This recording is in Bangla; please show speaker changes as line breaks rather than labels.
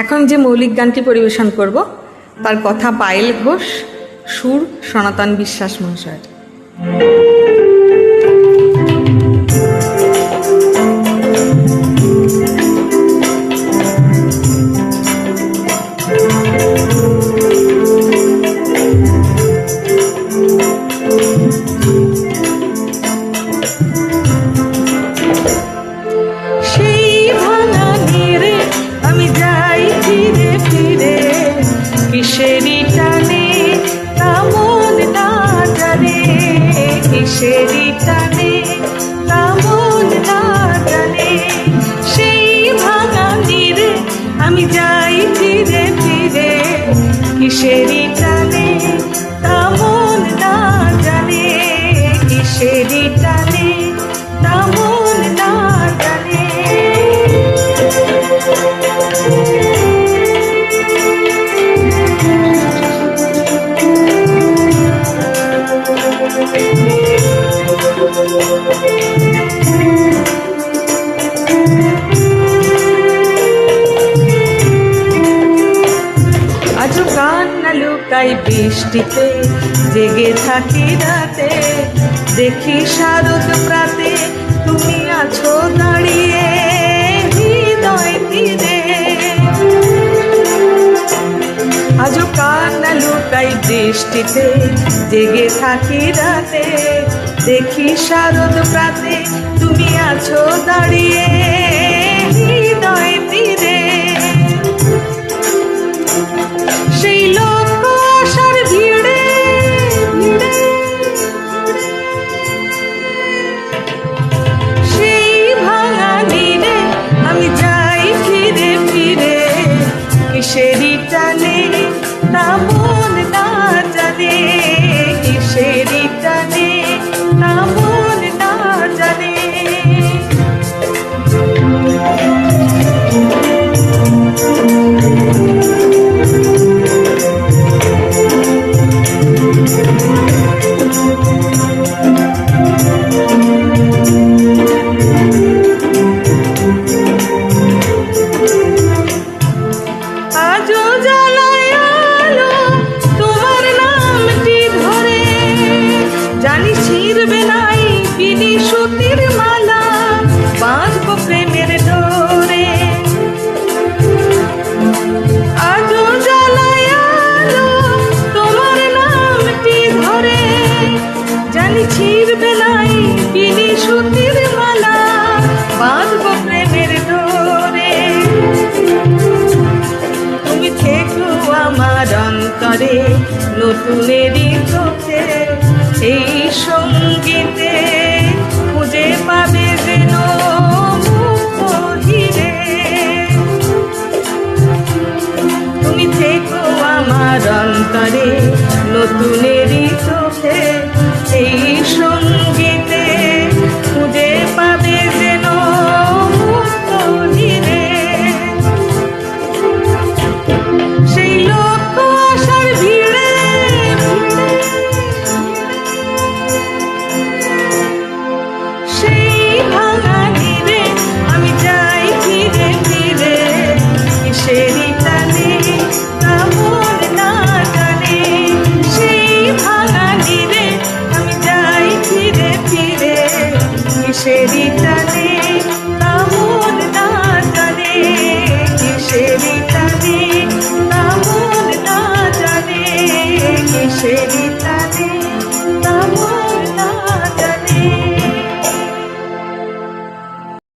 এখন যে মৌলিক গানটি পরিবেশন করব তার কথা পায়েল ঘোষ সুর সনাতন বিশ্বাস মহাশয়ের। কিসেরই লুকাই বৃষ্টিতে, জেগে থাকি রাতে। দেখি শারদ প্রাতে তুমি আছো দাঁড়িয়ে, হৃদয় তীরে আজও কান্না লুকাই বৃষ্টিতে, জেগে থাকি রাতে। দেখি শারদ প্রাতে তুমি আছো দাঁড়িয়ে। অন্তরে নতুনেরই চোখে এই সঙ্গীতে খুঁজে পাবে যেন তুমি থেকো আমার অন্তরে নতুনের চোখে 谁